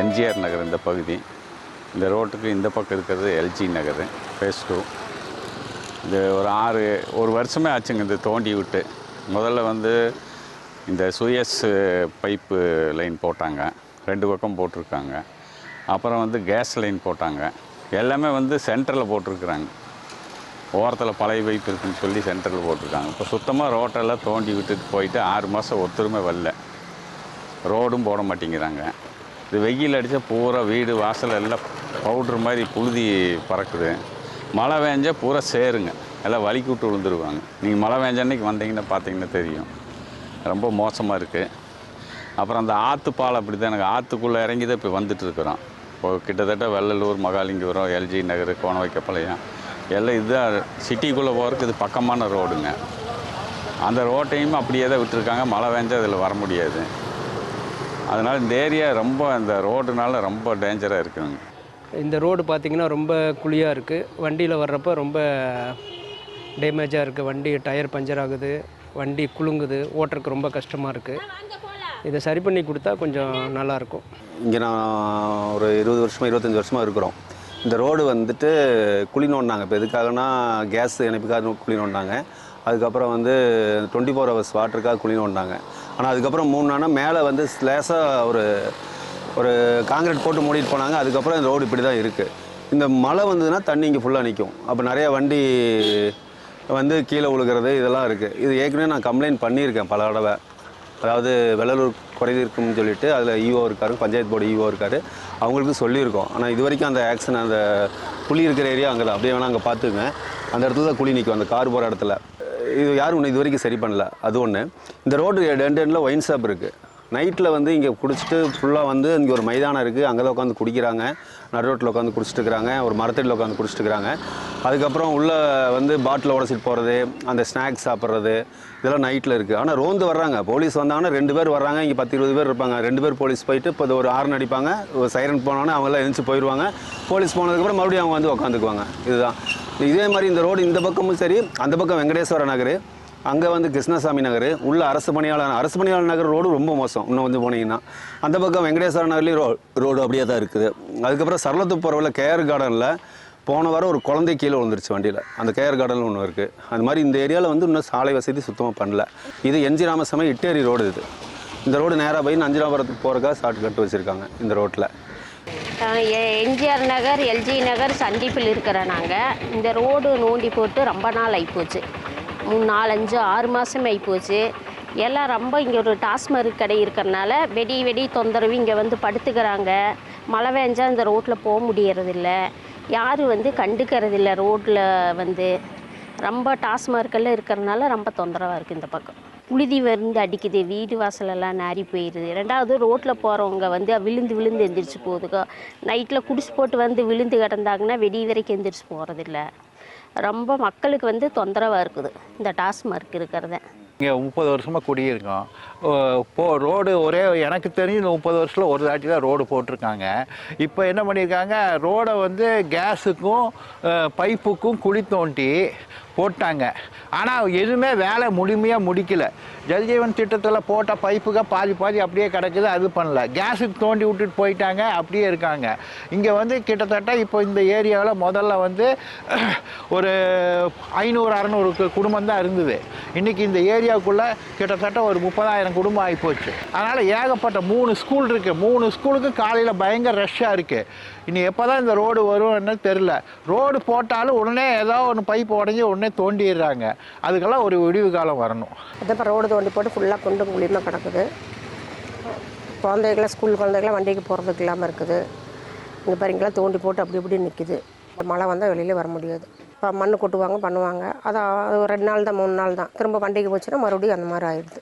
எம்ஜிஆர் நகர் இந்த பகுதி. இந்த ரோட்டுக்கு இந்த பக்கம் இருக்கிறது எல்ஜி நகர் ஃபேஸ் டூ. இது ஒரு ஆறு ஒரு வருஷமே ஆச்சுங்க இது தோண்டி விட்டு. முதல்ல வந்து இந்த சுயஸ் பைப்பு லைன் போட்டாங்க. ரெண்டு பக்கம் போட்டிருக்காங்க. அப்புறம் வந்து கேஸ் லைன் போட்டாங்க. எல்லாமே வந்து சென்டரில் போட்டிருக்குறாங்க. ஓரத்தில் பழைய பைப் இருக்குன்னு சொல்லி சென்டரில் போட்டிருக்காங்க. இப்போ சுத்தமாக ரோட்டெல்லாம் தோண்டி விட்டுட்டு போயிட்டு ஆறு மாதம் ஒத்துருமே வரல. ரோடும் போட மாட்டேங்கிறாங்க. இது வெயில் அடித்தா பூரா வீடு வாசல் எல்லாம் பவுட்ரு மாதிரி புழுதி பறக்குது. மழை வேஞ்சால் பூரா சேருங்க. எல்லாம் வலிக்கு விட்டு விழுந்துருவாங்க. நீங்கள் மழை வேஞ்ச அன்னைக்கு வந்தீங்கன்னா பார்த்தீங்கன்னா தெரியும். ரொம்ப மோசமாக இருக்குது அப்புறம் அந்த ஆற்றுப்பாலம் அப்படி தான் எனக்கு ஆற்றுக்குள்ளே இறங்கி தான் இப்போ வந்துட்டுருக்குறோம் இப்போ கிட்டத்தட்ட வெள்ளலூர் மகாலிங்கபுரம் எல்ஜி நகர் கோணவைக்கப்பாளையம் எல்லாம் இதுதான் சிட்டிக்குள்ளே போகிறதுக்கு இது பக்கமான ரோடுங்க. அந்த ரோட்டையும் அப்படியே தான் விட்டுருக்காங்க. மழை வேஞ்சால் அதில் வர முடியாது. அதனால் இந்த ஏரியா ரொம்ப அந்த ரோடுனால ரொம்ப டேஞ்சராக இருக்குங்க இந்த ரோடு பார்த்திங்கன்னா ரொம்ப குழியாக இருக்குது வண்டியில் வர்றப்போ ரொம்ப டேமேஜாக இருக்குது வண்டி டயர் பஞ்சர் ஆகுது. வண்டி குலுங்குது. ஓட்டுறதுக்கு ரொம்ப கஷ்டமாக இருக்குது இதை சரி பண்ணி கொடுத்தா கொஞ்சம் நல்லாயிருக்கும் இங்கே நான் ஒரு இருபது வருஷமாக இருபத்தஞ்சி வருஷமாக இருக்கிறோம். இந்த ரோடு வந்துட்டு குழி நோண்டினாங்க. இப்போ எதுக்காகனா கேஸ் இணைப்புக்காக குழி நோண்டினாங்க. அதுக்கப்புறம் வந்து டுவெண்ட்டி ஃபோர் ஹவர்ஸ் வாட்டருக்காக குழி நோண்டினாங்க. ஆனால் அதுக்கப்புறம் மூணு நாளாக மேலே வந்து லேசாக ஒரு ஒரு காங்கிரீட் போட்டு மூடிட்டு போனாங்க. அதுக்கப்புறம் இந்த ரோடு இப்படி தான் இருக்குது இந்த மழை வந்ததுன்னா தண்ணி இங்கே ஃபுல்லாக நிற்கும் அப்போ நிறைய வண்டி வந்து கீழே விழுகிறது இதெல்லாம் இருக்குது இது ஏற்கனவே நான் கம்ப்ளைண்ட் பண்ணியிருக்கேன் பல தடவை. அதாவது வெள்ளலூர் குறைதீர்க்கும்னு சொல்லிட்டு அதில் ஈஓ இருக்காரு பஞ்சாயத்து போர்டு ஈஓ இருக்காரு. அவங்களுக்கு சொல்லியிருக்கோம். ஆனால் இது வரைக்கும் அந்த ஆக்ஷன் அந்த குழி இருக்கிற ஏரியா அங்கே தான் அப்படியே வேணால் அங்கே பார்த்துங்க அந்த இடத்துல தான் குழி நிற்கும் அந்த கார் போகிற இடத்துல. இது யாரும் ஒன்று இது வரைக்கும் சரி பண்ணல. அது ஒன்று இந்த ரோடு ரெண்டு ஒயின் ஷாப் இருக்குது நைட்டில் வந்து இங்கே குடிச்சிட்டு ஃபுல்லாக வந்து இங்கே ஒரு மைதானம் இருக்குது அங்கே தான் உட்காந்து குடிக்கிறாங்க. நடு ரோட்டில் உட்காந்து குடிச்சிட்டு இருக்கிறாங்க. ஒரு மரத்தடியில் உட்காந்து குடிச்சிட்டு இருக்கிறாங்க. அதுக்கப்புறம் உள்ளே வந்து பாட்டில் உடச்சிட்டு போகிறது அந்த ஸ்நாக்ஸ் சாப்பிட்றது இதெல்லாம் நைட்டில் இருக்குது ஆனால் ரோந்து வர்றாங்க. போலீஸ் வந்தாங்கன்னா ரெண்டு பேர் வர்றாங்க. இங்கே பத்து இருபது பேர் இருப்பாங்க. ரெண்டு பேர் போலீஸ் போயிட்டு இப்போ ஒரு ஆறு அடிப்பாங்க. ஒரு சைரன் போனோன்னே அவங்களாம் எழுந்துச்சு போயிடுவாங்க போலீஸ் போனதுக்கப்புறம் மறுபடியும் அவங்க வந்து உட்காந்துக்குவாங்க. இதுதான். இதே மாதிரி இந்த ரோடு இந்த பக்கமும் சரி அந்த பக்கம் வெங்கடேஸ்வர நகர் அங்கே வந்து கிருஷ்ணசாமி நகர் உள்ள அரசு பணியாளர் அரசு பணியாளர் நகர் ரோடு ரொம்ப மோசம் இன்னும் வந்து போனீங்கன்னா. அந்த பக்கம் வெங்கடேஸ்வர நகர்லேயும் ரோ ரோடு அப்படியே தான் இருக்குது. அதுக்கப்புறம் சரளத்து போகிறவில் கேஆர் கார்டனில் போன வாரம் ஒரு குழந்தை கீழே விழுந்துருச்சு வண்டியில். அந்த கேஆர் கார்டன் ஒன்று இருக்குது அந்த மாதிரி இந்த ஏரியாவில் வந்து இன்னும் சாலை வசதி சுத்தமாக பண்ணல. இது என்ஜி ராமசாமி இட்டேரி ரோடு இது. இந்த ரோடு நேராக போய் நஞ்சிராபுரத்துக்கு போகிறக்காக ஷார்ட் கட்டு வச்சுருக்காங்க இந்த ரோட்டில் எம்ஜிஆர் நகர் எல்ஜி நகர் சந்திப்பில் இருக்கிற நாங்கள் இந்த ரோடு நோண்டி போட்டு ரொம்ப நாள் ஆகிப்போச்சு மூணு நாலஞ்சு ஆறு மாதமே ஆகிப்போச்சு எல்லாம் ரொம்ப இங்கே ஒரு டாஸ்மார்க் கடை இருக்கிறனால வெடி வெடி தொந்தரவு இங்கே வந்து படுத்துக்கிறாங்க. மழை வேஞ்சால் இந்த ரோட்டில் போக முடியறதில்ல. யாரும் வந்து கண்டுக்கிறதில்ல ரோட்டில் வந்து. ரொம்ப டாஸ்மார்க்கெல்லாம் இருக்கிறனால ரொம்ப தொந்தரவாக இருக்குது இந்த பக்கம். புழுதி வந்து அடிக்குது வீடு வாசலெல்லாம் நாரி போயிடுது ரெண்டாவது ரோட்டில் போகிறவங்க வந்து விழுந்து விழுந்து எந்திரிச்சு போகுதுக்கோ நைட்டில் குடிசு போட்டு வந்து விழுந்து கிடந்தாங்கன்னா வெடி வரைக்கும் எந்திரிச்சு போகிறதில்ல ரொம்ப மக்களுக்கு வந்து தொந்தரவாக இருக்குது இந்த டாஸ்மார்க் இருக்கிறத. இங்கே முப்பது வருஷமாக குடியிருக்கோம். இப்போ ரோடு ஒரே எனக்கு தெரிஞ்சு இந்த முப்பது வருஷத்தில் ஒரு தாட்டி தான் ரோடு போட்டிருக்காங்க. இப்போ என்ன பண்ணியிருக்காங்க ரோடை வந்து கேஸுக்கும் பைப்புக்கும் குழி தோண்டி போட்டாங்க. ஆனால் எதுவுமே வேலை முழுமையாக முடிக்கல. ஜல்ஜீவன் திட்டத்தில் போட்ட பைப்புக பாதி பாதி அப்படியே கிடக்குது அது பண்ணல. கேஸுக்கு தோண்டி விட்டுட்டு போயிட்டாங்க அப்படியே இருக்காங்க. இங்கே வந்து கிட்டத்தட்ட இப்போ இந்த ஏரியாவில் முதல்ல வந்து ஒரு ஐநூறு அறநூறு குடும்பம் தான் இருந்தது. இன்றைக்கி இந்த ஏரியாவுக்குள்ளே கிட்டத்தட்ட ஒரு முப்பதாயிரம் குடும்பம் ஆகிப்போச்சு அதனால் ஏகப்பட்ட மூணு ஸ்கூல் இருக்குது மூணு ஸ்கூலுக்கு காலையில் பயங்கர ரஷ்ஷாக இருக்குது இனி எப்போ தான் இந்த ரோடு வரும்னு தெரில ரோடு போட்டாலும் உடனே ஏதோ ஒன்று பைப் உடஞ்சி உடனே தோண்டிடுறாங்க. அதுக்கெல்லாம் ஒரு விடிவு காலம் வரணும். இப்போ ரோடு தோண்டி போட்டு ஃபுல்லாக குண்டும் குழியுமா கிடக்குது. குழந்தைகளாம் ஸ்கூல் குழந்தைகளாம் வண்டிக்கு போகிறதுக்கு இல்லாமல் இருக்குது. இங்கே பாருங்களா தோண்டி போட்டு அப்படி இப்படி நிற்கிது மழை வந்தால் வெளியில் வர முடியாது. இப்போ மண் கொட்டுவாங்க பண்ணுவாங்க. அது அது ஒரு ரெண்டு நாள் தான் மூணு நாள் தான். திரும்ப வண்டிக்கு போச்சுன்னா மறுபடியும் அந்த மாதிரி ஆயிடுது.